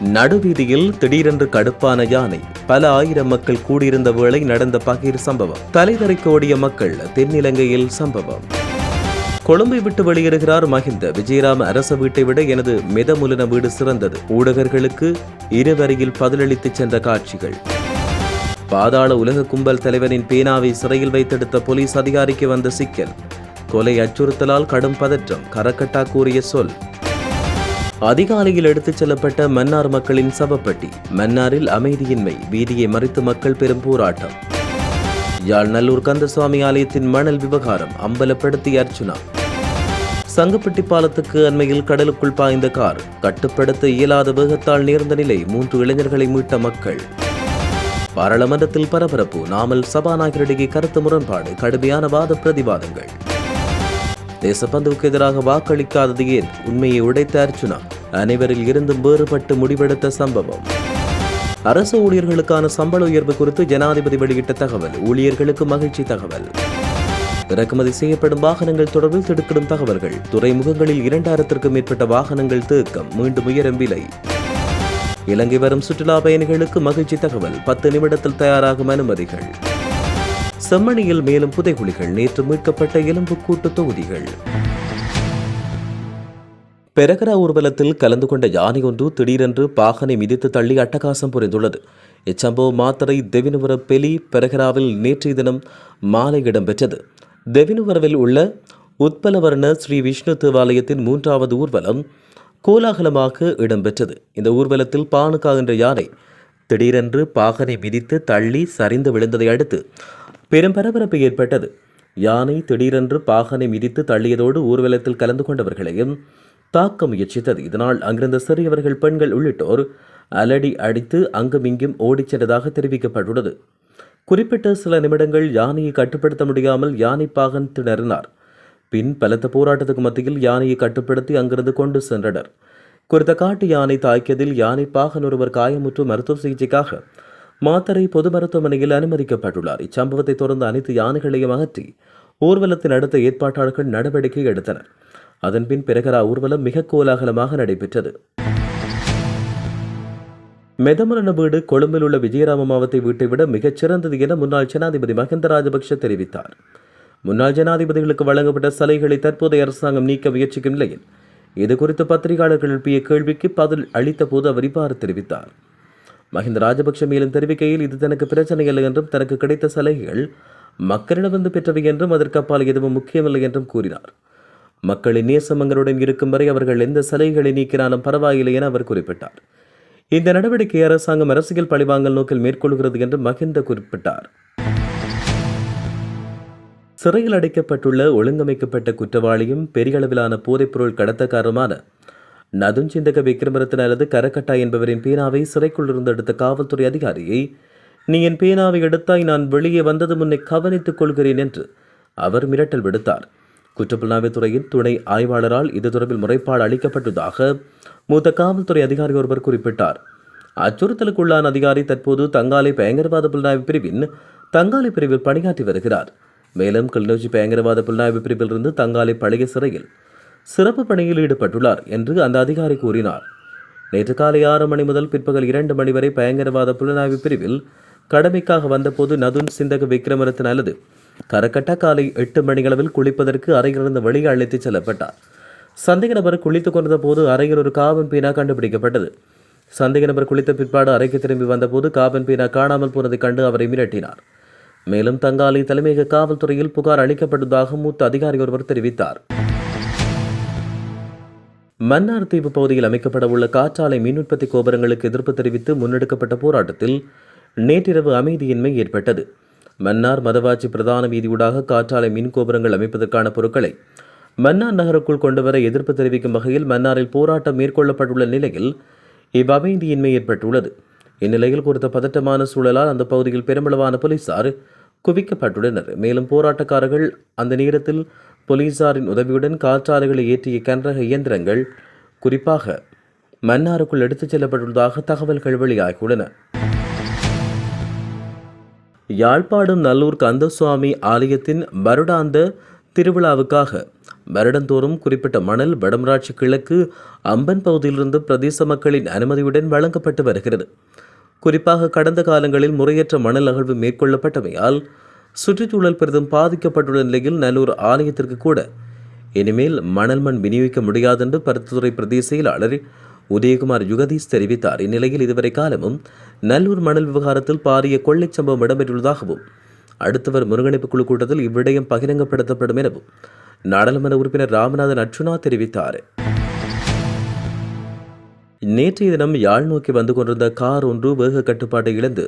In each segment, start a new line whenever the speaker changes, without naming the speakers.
நடுவீதியில் திடீரென்று கடுப்பான யானை பல ஆயிரம் மக்கள் கூடியிருந்த வேளை நடந்த பகீர் சம்பவம். தலைதறிக்கு ஓடிய மக்கள் தென்னிலங்கையில் சம்பவம். கொழும்பை விட்டு வெளியேறுகிறார் மஹிந்த. விஜயராம அரச வீட்டை விட எனது மிதமுலன வீடு சிறந்தது. ஊடகர்களுக்கு இருவரையில் பதிலளித்துச் சென்ற காட்சிகள். பாதாள உலக கும்பல் தலைவரின் பேனாவை சிறையில் வைத்தெடுத்த போலீஸ் அதிகாரிக்கு வந்த சிக்கல். கொலை அச்சுறுத்தலால் கடும் பதற்றம். கரக்கட்டா கூறிய சொல் அதிகாலையில் எடுத்துச் செல்லப்பட்ட மன்னார் மக்களின் சவப்பட்டி. மன்னாரில் அமைதியின்மை வீதியை மறித்து மக்கள் பெரும் போராட்டம். யாழ் நல்லூர் கந்தசுவாமி ஆலயத்தின் மணல் விவகாரம் அம்பலப்படுத்தி அர்ச்சுனா. சங்கப்பட்டி பாலத்துக்கு அண்மையில் கடலுக்குள் பாய்ந்த கார் கட்டுப்படுத்த இயலாத வேகத்தால் நேர்ந்த நிலை மூன்று இளைஞர்களை மீட்ட மக்கள். பாராளுமன்றத்தில் பரபரப்பு நாமல் சபாநாயகரிடையே கருத்து முரண்பாடு கடுமையான வாத பிரதிவாதங்கள். தேசபந்துவுக்கு எதிராக வாக்களிக்காதது ஏன்? உண்மையை உடைத்த அர்ச்சுனா அனைவரில் இருந்தும் வேறுபட்டு முடிவெடுத்த சம்பவம். அரசு ஊழியர்களுக்கான சம்பள உயர்வு குறித்து ஜனாதிபதி வெளியிட்ட தகவல் ஊழியர்களுக்கு மகிழ்ச்சி தகவல். இறக்குமதி செய்யப்படும் வாகனங்கள் தொடர்பில் திடுக்கிடும் தகவல்கள் துறைமுகங்களில் இரண்டாயிரத்திற்கும் மேற்பட்ட வாகனங்கள் தேக்கம் மீண்டும் உயரும் விலை. இலங்கை வரும் சுற்றுலா பயணிகளுக்கு மகிழ்ச்சி தகவல் பத்து நிமிடத்தில் தயாராகும் அனுமதிகள். செம்மணியில் மேலும் புதைகுழிகள். நேற்று மீட்கப்பட்ட எலும்புக்கூட்டு தொகுதிகள். பெரகரா ஊர்வலத்தில் கலந்து கொண்ட யானை ஒன்று திடீரென்று பாகனை மிதித்து தள்ளி அட்டகாசம் புரிந்துள்ளது. இச்சம்பவம் மாத்தரை தெவினுவர பெலி பெரகராவில் நேற்றைய தினம் மாலை இடம்பெற்றது. தெவினுவரவில் உள்ள உத்பலவர்ண ஸ்ரீ விஷ்ணு தேவாலயத்தின் மூன்றாவது ஊர்வலம் கோலாகலமாக இடம்பெற்றது. இந்த ஊர்வலத்தில் பானுகா என்ற யானை திடீரென்று பாகனை மிதித்து தள்ளி சரிந்து விழுந்ததை அடுத்து பெரும் பரபரப்பு ஏற்பட்டது. யானை திடீரென்று பாகனை மிதித்து தள்ளியதோடு ஊர்வலத்தில் கலந்து கொண்டவர்களையும் தாக்க முயற்சித்தது. இதனால் அங்கிருந்த சிறியவர்கள் பெண்கள் உள்ளிட்டோர் அலடி அடித்து அங்குமிங்கும் ஓடிச் சென்றதாக தெரிவிக்கப்பட்டுள்ளது. குறிப்பிட்ட சில நிமிடங்கள் யானையை கட்டுப்படுத்த முடியாமல் யானை பாகன் திணறினார். பின் பலத்த போராட்டத்துக்கு மத்தியில் யானையை கட்டுப்படுத்தி அங்கிருந்து கொண்டு சென்றனர். குறித்த காட்டு யானை தாக்கியதில் யானை பாகன் ஒருவர் காயமுற்று மருத்துவ சிகிச்சைக்காக மாத்தறை பொது மருத்துவமனையில் அனுமதிக்கப்பட்டுள்ளார். இச்சம்பவத்தை தொடர்ந்து அனைத்து யானைகளையும் அகற்றி ஊர்வலத்தின் அடுத்த ஏற்பாட்டாளர்கள் நடவடிக்கை எடுத்தனர். அதன்பின் பிரகரா ஊர்வலம் மிக கோலாகலமாக நடைபெற்றது. மெதமரண வீடு கொழும்பில் உள்ள விஜயராம மாவத்தை வீட்டை விட மிகச்சிறந்தது என முன்னாள் ஜனாதிபதி மஹிந்த ராஜபக்ஷ தெரிவித்தார். முன்னாள் ஜனாதிபதிகளுக்கு வழங்கப்பட்ட சலுகைகளை தற்போதைய அரசாங்கம் நீக்க முயற்சிக்கும் நிலையில் இது குறித்து பத்திரிகையாளர்கள் எழுப்பிய கேள்விக்கு பதில் அளித்த போது அவர் இவ்வாறு தெரிவித்தார். மஹிந்த ராஜபக்ஷ மேலும் தெரிவிக்கையில் இது தனக்கு பிரச்சனை இல்லை என்றும் தனக்கு கிடைத்த சலுகைகள் மக்களிடமிருந்து பெற்றவை என்றும் அதற்கு அப்பால் எதுவும் முக்கியமில்லை என்றும் கூறினார். மக்களின் நேசமங்களுடன் இருக்கும் வரை அவர்கள் எந்த சலுகைகளை நீக்கினாலும் பரவாயில்லை என அவர் குறிப்பிட்டார். இந்த நடவடிக்கை அரசாங்கம் அரசியல் பழிவாங்கல் நோக்கில் மேற்கொள்கிறது என்று மகிந்த குறிப்பிட்டார். சிறையில் அடைக்கப்பட்டுள்ள ஒழுங்கமைக்கப்பட்ட குற்றவாளியும் பெரிய அளவிலான போதைப்பொருள் கடத்தக்காரருமான நதுஞ்சிந்தக விக்ரமரத்ன அல்லது கரக்கட்டா என்பவரின் பேனாவை சிறைக்குள் இருந்து எடுத்த காவல்துறை அதிகாரியை நீ என் பேனாவை எடுத்தாய் நான் வெளியே வந்தது முன்னே கவனித்துக் கொள்கிறேன் என்று அவர் மிரட்டல் விடுத்தார். குற்றப்புலனாய்வுத்துறையின் துணை ஆய்வாளரால் இது தொடர்பில் முறைப்பாடு அளிக்கப்பட்டதாக மூத்த காவல்துறை அதிகாரி ஒருவர் குறிப்பிட்டார். அச்சுறுத்தலுக்குள்ளான அதிகாரி தற்போது தங்காலை பயங்கரவாத புலனாய்வு பிரிவின் தங்காலை பிரிவில் பணியாற்றி வருகிறார். மேலும் கிளிநொச்சி பயங்கரவாத புலனாய்வு பிரிவிலிருந்து தங்காலை பழைய சிறையில் சிறப்பு பணியில் ஈடுபட்டுள்ளார் என்று அந்த அதிகாரி கூறினார். நேற்று காலை ஆறு மணி முதல் பிற்பகல் இரண்டு மணி வரை பயங்கரவாத புலனாய்வு பிரிவில் கடமைக்காக வந்தபோது நதுன் சிந்தக விக்ரமரத்தன் அல்லது கரக்கட்டா காலை எட்டு மணியளவில் குளிப்பதற்கு அறையிலிருந்து வெளியே அழைத்துச் செல்லப்பட்டார். சந்தேக நபர் குளித்துக் கொண்ட போது அறையில் ஒரு காவன் பீனா கண்டுபிடிக்கப்பட்டது. சந்தேக நபர் குளித்த பிற்பாடு அறைக்கு திரும்பி வந்தபோது காவன் பீனா காணாமல் போனதை கண்டு அவரை மிரட்டினார். மேலும் தங்காலி தலைமையக காவல்துறையில் புகார் அளிக்கப்பட்டதாக மூத்த அதிகாரி ஒருவர் தெரிவித்தார். மன்னார் தீவு பகுதியில் அமைக்கப்பட உள்ள காற்றாலை மின் உற்பத்தி கோபுரங்களுக்கு எதிர்ப்பு தெரிவித்து முன்னெடுக்கப்பட்ட போராட்டத்தில் நேற்றிரவு அமைதியின்மை ஏற்பட்டது. மன்னார் மதவாச்சி பிரதான வீதியூடாக காற்றாலை மின் கோபுரங்கள் அமைப்பதற்கான பொருட்களை மன்னார் நகருக்குள் கொண்டுவர எதிர்ப்பு தெரிவிக்கும் வகையில் மன்னாரில் போராட்டம் மேற்கொள்ளப்பட்டுள்ள நிலையில் இவ்வமைதியின்மை ஏற்பட்டுள்ளது. இந்நிலையில் குறித்த பதட்டமான சூழலால் அந்த பகுதியில் பெருமளவான போலீசார் குவிக்கப்பட்டுள்ளனர். மேலும் போராட்டக்காரர்கள் அந்த நேரத்தில் போலீசாரின் உதவியுடன் காற்றாலைகளை ஏற்றிய கனரக இயந்திரங்கள் குறிப்பாக மன்னாருக்குள் எடுத்துச் செல்லப்பட்டுள்ளதாக தகவல்கள் வெளியாகியுள்ளன. யாழ்ப்பாடும் நல்லூர் கந்தசுவாமி ஆலயத்தின் வருடாந்த திருவிழாவுக்காக வருடந்தோறும் குறிப்பிட்ட மணல் வடமராட்சி கிழக்கு அம்பன் பகுதியிலிருந்து பிரதேச மக்களின் அனுமதியுடன் வழங்கப்பட்டு வருகிறது. குறிப்பாக கடந்த காலங்களில் முறையற்ற மணல் அகழ்வு மேற்கொள்ளப்பட்டமையால் சுற்றுச்சூழல் பெரிதும் பாதிக்கப்பட்டுள்ள நிலையில் நல்லூர் ஆலயத்திற்கு கூட. இனிமேல் மணல் மண் விநியோகிக்க முடியாது என்று பருத்தித்துறை பிரதேச செயலாளர் உதயகுமார் யுகதீஷ் தெரிவித்தார். இந்நிலையில் இதுவரை காலமும் நல்லூர் மணல் விவகாரத்தில் பாரிய கொள்ளைச் சம்பவம் இடம்பெற்றுள்ளதாகவும் அடுத்தவர் ஒருங்கிணைப்பு குழு கூட்டத்தில் இவ்விடயம் பகிரங்கப்படுத்தப்படும் எனவும் நாடாளுமன்ற உறுப்பினர் ராமநாதன் அர்ஜுனா தெரிவித்தார். நேற்றைய தினம் யாழ் நோக்கி வந்து கொண்டிருந்த கார் ஒன்று வேக கட்டுப்பாட்டை இழந்து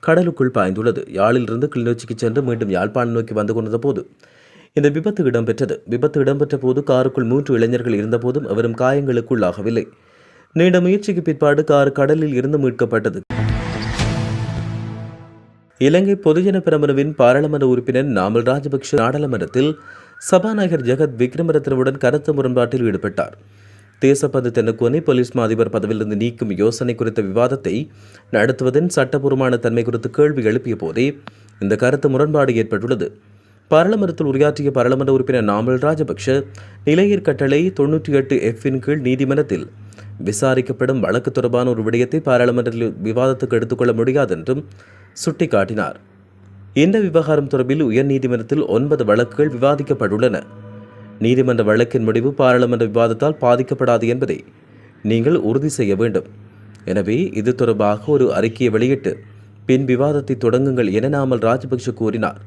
கடலுக்குள் பாய்ந்துள்ளது. யாழிலிருந்து கிளிநொச்சிக்கு சென்று மீண்டும் யாழ்ப்பாணம் நோக்கி வந்து கொண்டிருந்த போது இந்த விபத்து இடம்பெற்றது. விபத்து இடம்பெற்ற போது காருக்குள் மூன்று இளைஞர்கள் இருந்தபோதும் அவரும் காயங்களுக்குள்ளாகவில்லை. நீண்ட முயற்சிக்கு பிற்பாடு கார் கடலில் இருந்து மீட்கப்பட்டது. இலங்கை பொதுஜன பெரமுனவின் பாராளுமன்ற உறுப்பினர் நாமல் ராஜபக்ஷ நாடாளுமன்றத்தில் சபாநாயகர் ஜெகத் விக்ரமரத்னவுடன் கருத்து முரண்பாட்டில் ஈடுபட்டார். தேசப்பந்து தென்னக்கோனை போலீஸ் மா அதிபர் பதவியிலிருந்து நீக்கும் யோசனை குறித்த விவாதத்தை நடத்துவதன் சட்டபூர்வமான தன்மை குறித்து கேள்வி எழுப்பிய போதே இந்த கருத்து முரண்பாடு ஏற்பட்டுள்ளது. பாராளுமன்றத்தில் உரையாற்றிய பாராளுமன்ற உறுப்பினர் நாமல் ராஜபக்ஷ நிலையர் கட்டளை தொன்னூற்றி எட்டு எஃப்பின் கீழ் நீதிமன்றத்தில் விசாரிக்கப்படும் வழக்கு தொடர்பான ஒரு விடயத்தை பாராளுமன்றத்தில் விவாதத்துக்கு எடுத்துக்கொள்ள முடியாது என்றும் சுட்டிக்காட்டினார். இந்த விவகாரம் தொடர்பில் உயர்நீதிமன்றத்தில் ஒன்பது வழக்குகள் விவாதிக்கப்பட்டுள்ளன. நீதிமன்ற வழக்கின் முடிவு பாராளுமன்ற விவாதத்தால் பாதிக்கப்படாது என்பதை நீங்கள் உறுதி செய்ய வேண்டும். எனவே இது தொடர்பாக ஒரு அறிக்கையை வெளியிட்டு பின் விவாதத்தை தொடங்குங்கள் என நாமல் ராஜபக்ஷ கூறினார்.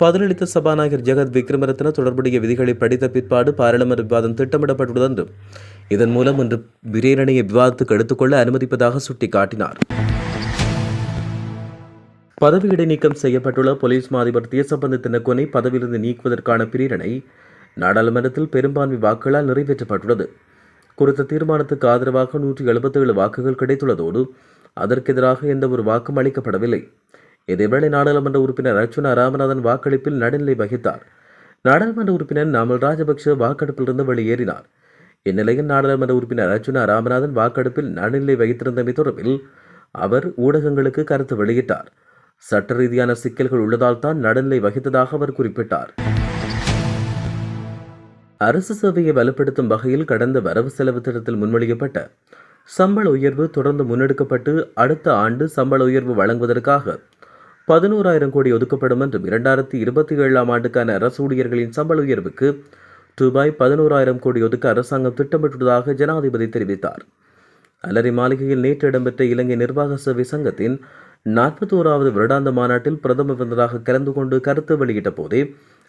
பதிலளித்த சபாநாயகர் ஜெகத் விக்ரமரத்ன தொடர்புடைய விதிகளை படித்த பிற்பாடு பாராளுமன்ற விவாதம் திட்டமிடப்பட்டுள்ளது என்றும் இதன் மூலம் இன்று பிரேரணையை விவாதத்துக்கு எடுத்துக்கொள்ள அனுமதிப்பதாக சுட்டிக்காட்டினார். பதவி இடைநீக்கம் செய்யப்பட்டுள்ள போலீஸ் மாதிபர் தேசபந்து தினக்குனை பதவியிலிருந்து நீக்குவதற்கான பிரேரணை நாடாளுமன்றத்தில் பெரும்பான்மை வாக்குகளால் நிறைவேற்றப்பட்டுள்ளது. குறித்த தீர்மானத்துக்கு ஆதரவாக நூற்றி எழுபத்தேழு வாக்குகள் கிடைத்துள்ளதோடு அதற்கு எதிராக எந்த ஒரு வாக்கும் அளிக்கப்படவில்லை. இதேவேளை நாடாளுமன்ற உறுப்பினர் அர்ச்சுனா ராமநாதன் வாக்களிப்பில் நடுநிலை வகித்தார். நாடாளுமன்ற உறுப்பினர் நாமல் ராஜபக்ஷ வாக்கெடுப்பிலிருந்து வெளியேறினார். இந்நிலையில் நாடாளுமன்ற உறுப்பினர் அர்ச்சுனா ராமநாதன் வாக்கெடுப்பில் நடுநிலை வகித்திருந்தமை தொடர்பில் அவர் ஊடகங்களுக்கு கருத்து வெளியிட்டார். சட்ட ரீதியான சிக்கல்கள் உள்ளதால் தான் நடுநிலை வகித்ததாக அவர் குறிப்பிட்டார். அரசு சேவையை வலுப்படுத்தும் வகையில் கடந்த வரவு செலவு திட்டத்தில் முன்மொழியப்பட்ட சம்பள உயர்வு தொடர்ந்து முன்னெடுக்கப்பட்டு அடுத்த ஆண்டு சம்பள உயர்வு வழங்குவதற்காக பதினோராயிரம் கோடி ஒதுக்கப்படும் என்றும் இரண்டாயிரத்தி இருபத்தி ஏழாம் ஆண்டுக்கான அரசு ஊழியர்களின் சம்பள உயர்வுக்கு ரூபாய் பதினோராயிரம் கோடி ஒதுக்க அரசாங்கம் திட்டமிட்டுள்ளதாக ஜனாதிபதி தெரிவித்தார். அலரி மாளிகையில் நேற்று இடம்பெற்ற இலங்கை நிர்வாக சேவை சங்கத்தின் நாற்பத்தி ஓராவது வருடாந்த மாநாட்டில் பிரதமர் விருந்ததாக கலந்து கொண்டு கருத்து வெளியிட்ட போதே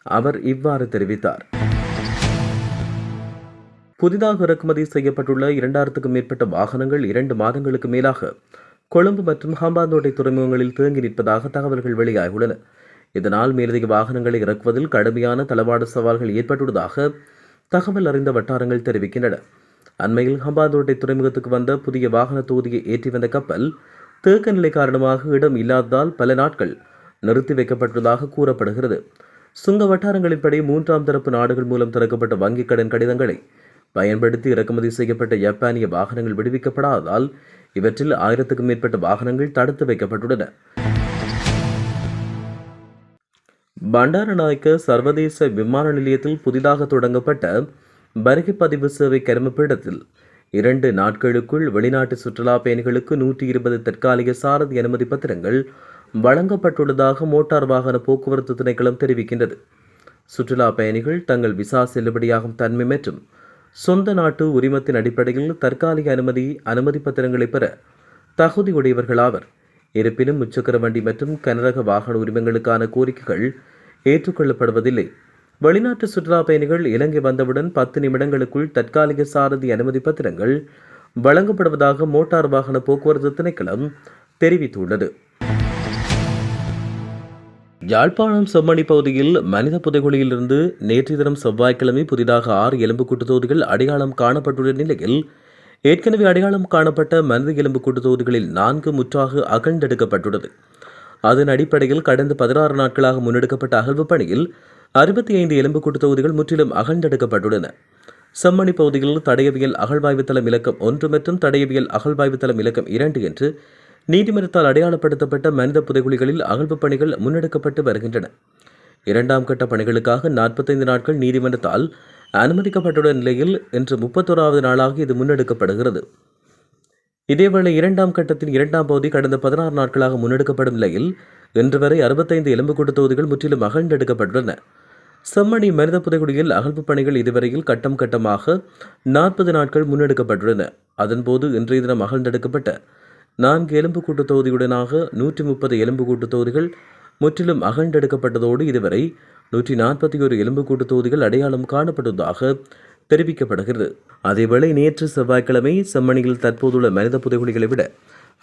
அவர் இவ்வாறு தெரிவித்தார். புதிதாக இறக்குமதி செய்யப்பட்டுள்ள இரண்டாயிரத்துக்கும் மேற்பட்ட வாகனங்கள் இரண்டு மாதங்களுக்கு மேலாக கொழும்பு மற்றும் ஹம்பாந்தோட்டை துறைமுகங்களில் தேங்கி நிற்பதாக தகவல்கள் வெளியாகியுள்ளன. இதனால் மேலதிக வாகனங்களை இறக்குவதில் கடுமையான தளவாட சவால்கள் ஏற்பட்டுள்ளதாக தகவல் அறிந்த வட்டாரங்கள் தெரிவிக்கின்றன. அண்மையில் ஹம்பாந்தோட்டை துறைமுகத்துக்கு வந்த புதிய வாகன தொகுதியை ஏற்றி வந்த கப்பல் தேக்க நிலை காரணமாக இடம் இல்லாததால் பல நாட்கள் நிறுத்தி வைக்கப்பட்டுள்ளதாக கூறப்படுகிறது. சுங்க வட்டாரங்களின்படி மூன்றாம் தரப்பு நாடுகள் மூலம் திறக்கப்பட்ட வங்கிக் கடன் கடிதங்களை பயன்படுத்தி இறக்குமதி செய்யப்பட்ட ஜப்பானிய வாகனங்கள் விடுவிக்கப்படாததால் இவற்றில் ஆயிரத்துக்கும் மேற்பட்ட வாகனங்கள் தடுத்து வைக்கப்பட்டுள்ளன. பண்டாரநாயக்க சர்வதேச விமான நிலையத்தில் புதிதாக தொடங்கப்பட்ட வருகை பதிவு சேவை கருமப்பீடத்தில் இரண்டு நாட்களுக்குள் வெளிநாட்டு சுற்றுலா பயணிகளுக்கு நூற்றி இருபது தற்காலிக சாரதி அனுமதி பத்திரங்கள் வழங்கப்பட்டுள்ளதாக மோட்டார் வாகன போக்குவரத்து திணைக்களம் தெரிவிக்கின்றது. சுற்றுலா பயணிகள் தங்கள் விசா செல்லுபடியாகும் தன்மை மற்றும் சொந்த நாட்டு உரிமத்தின் அடிப்படையில் தற்காலிக அனுமதி அனுமதி பத்திரங்களை பெற தகுதியுடையவர்களாவர் இருப்பினும் முச்சக்கர வண்டி மற்றும் கனரக வாகன உரிமங்களுக்கான கோரிக்கைகள் ஏற்றுக்கொள்ளப்படுவதில்லை. வெளிநாட்டு சுற்றுலா பயணிகள் இலங்கை வந்தவுடன் பத்து நிமிடங்களுக்குள் தற்காலிக சாரதி அனுமதி பத்திரங்கள் வழங்கப்படுவதாக மோட்டார் வாகன போக்குவரத்து திணைக்களம் தெரிவித்துள்ளது. யாழ்ப்பாணம் செம்மணி பகுதியில் மனித புதைகுழியிலிருந்து நேற்று தினம் செவ்வாய்க்கிழமை புதிதாக ஆறு எலும்புக்கூட்டு தொகுதிகள் அடையாளம் காணப்பட்டுள்ள நிலையில் ஏற்கனவே அடையாளம் காணப்பட்ட மனித எலும்புக்கூட்டு தொகுதிகளில் நான்கு முற்றாக அகழ்ந்தெடுக்கப்பட்டுள்ளது. அதன் அடிப்படையில் கடந்த பதினாறு நாட்களாக முன்னெடுக்கப்பட்ட அகழ்வு பணியில் அறுபத்தி ஐந்து எலும்புக்கூட்டு தொகுதிகள் முற்றிலும் அகழ்ந்தெடுக்கப்பட்டுள்ளன. செம்மணி பகுதியில் தடயவியல் அகழ்வாய்வு தளம் இலக்கம் ஒன்று மற்றும் தடயவியல் அகழ்வாய்வு தளம் இலக்கம் இரண்டு என்று நீதிமன்றத்தால் அடையாளப்படுத்தப்பட்ட மனித புதைகுழிகளில் அகழ்வு பணிகள் முன்னெடுக்கப்பட்டு வருகின்றன. இரண்டாம் கட்ட பணிகளுக்காக நாற்பத்தைந்து நாட்கள் நீதிமன்றத்தால் அனுமதிக்கப்பட்டுள்ள நிலையில் இன்று முப்பத்தோராவது நாளாக இது முன்னெடுக்கப்படுகிறது. இதேவேளை இரண்டாம் கட்டத்தின் இரண்டாம் பகுதி கடந்த பதினாறு நாட்களாக முன்னெடுக்கப்படும் நிலையில் இன்று வரை அறுபத்தைந்து எலும்புக்கூட்டு தொகுதிகள் முற்றிலும் அகழ்ந்தெடுக்கப்பட்டுள்ளன. செம்மணி மனித புதைகுடியில் அகழ்வு பணிகள் இதுவரையில் கட்டம் கட்டமாக நாற்பது நாட்கள் முன்னெடுக்கப்பட்டுள்ளன. அதன்போது இன்றைய தினம் அகழ்ந்தெடுக்கப்பட்ட நான்கு எலும்புக்கூட்டு தொகுதியுடனாக நூற்றி முப்பது எலும்புக்கூட்டு தொகுதிகள் முற்றிலும் அகழ்ந்தெடுக்கப்பட்டதோடு இதுவரை நூற்றி நாற்பத்தி ஒரு எலும்புக்கூட்டு தொகுதிகள் அடையாளம் காணப்பட்டதாக தெரிவிக்கப்படுகிறது. அதேவேளை நேற்று செவ்வாய்க்கிழமை செம்மணியில் தற்போதுள்ள மனித புதைகுழிகளை விட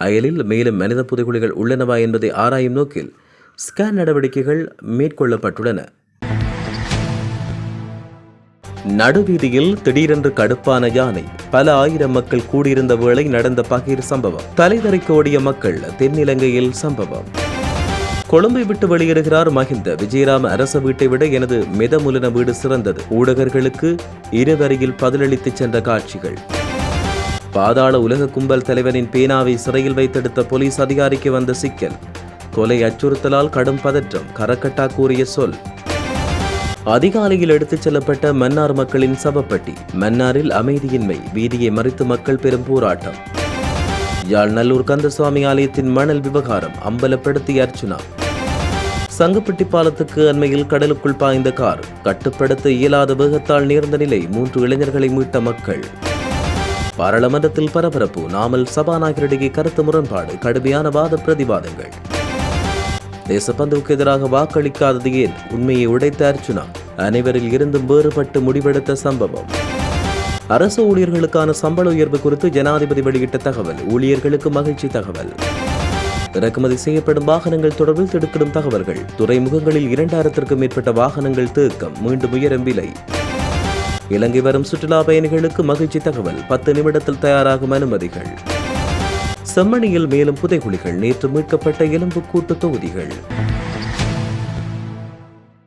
அயலில் மேலும் மனித புதைகுழிகள் உள்ளனவா என்பதை ஆராயும் நோக்கில் ஸ்கேன் நடவடிக்கைகள் மேற்கொள்ளப்பட்டுள்ளன. நடுவீதியில் திடீரென்று கடுப்பான யானை பல ஆயிரம் மக்கள் கூடியிருந்த வேளை நடந்த பகீர் சம்பவம். தலைதறைக்கு ஓடிய மக்கள் தென்னிலங்கையில் சம்பவம். கொழும்பை விட்டு வெளியேறுகிறார் மஹிந்த. விஜயராம அரச வீட்டை விட எனது மிதமுலன வீடு சிறந்தது. ஊடகர்களுக்கு இருவரையில் பதிலளித்து சென்ற காட்சிகள். பாதாள உலக கும்பல் தலைவனின் பேனாவை சிறையில் வைத்தெடுத்த போலீஸ் அதிகாரிக்கு வந்த சிக்கல். கொலை அச்சுறுத்தலால் கடும் பதற்றம். கரக்கட்டா கூறிய சொல் அதிகாலையில் எடுத்துச் செல்லப்பட்ட மன்னார் மக்களின் சவப்பட்டி. மன்னாரில் அமைதியின்மை வீதியை மறித்து மக்கள் பெரும் போராட்டம். யாழ் நல்லூர் கந்தசுவாமி ஆலயத்தின் மணல் விவகாரம் அம்பலப்படுத்திய அர்ச்சனா. சங்கப்பட்டி பாலத்துக்கு அண்மையில் கடலுக்குள் பாய்ந்த கார் கட்டுப்படுத்த இயலாத வேகத்தால் நேர்ந்த நிலை மூன்று இளைஞர்களை மீட்ட மக்கள். பாராளுமன்றத்தில் பரபரப்பு நாமல் சபாநாயகரிடையே கருத்து முரண்பாடு கடுமையான வாத பிரதிவாதங்கள். தேசபந்துவுக்கு எதிராக வாக்களிக்காதது ஏன்? உண்மையை உடைத்த அர்ச்சுனா அனைவரில் இருந்தும் வேறுபட்டு முடிவெடுத்த சம்பவம். அரசு ஊழியர்களுக்கான சம்பள உயர்வு குறித்து ஜனாதிபதி வெளியிட்ட தகவல் ஊழியர்களுக்கு மகிழ்ச்சி தகவல். இறக்குமதி செய்யப்படும் வாகனங்கள் தொடர்பில் திடுக்கிடும் தகவல்கள் துறைமுகங்களில் இரண்டாயிரத்திற்கும் மேற்பட்ட வாகனங்கள் தேக்கம் மீண்டும் உயரும் விலை. இலங்கை வரும் சுற்றுலா பயணிகளுக்கு மகிழ்ச்சி தகவல் பத்து நிமிடத்தில் தயாராகும் அனுமதிகள். செம்மணியில் மேலும் புதைகுழிகள் நேற்று மீட்கப்பட்ட எலும்பு கூட்டு தொகுதிகள்.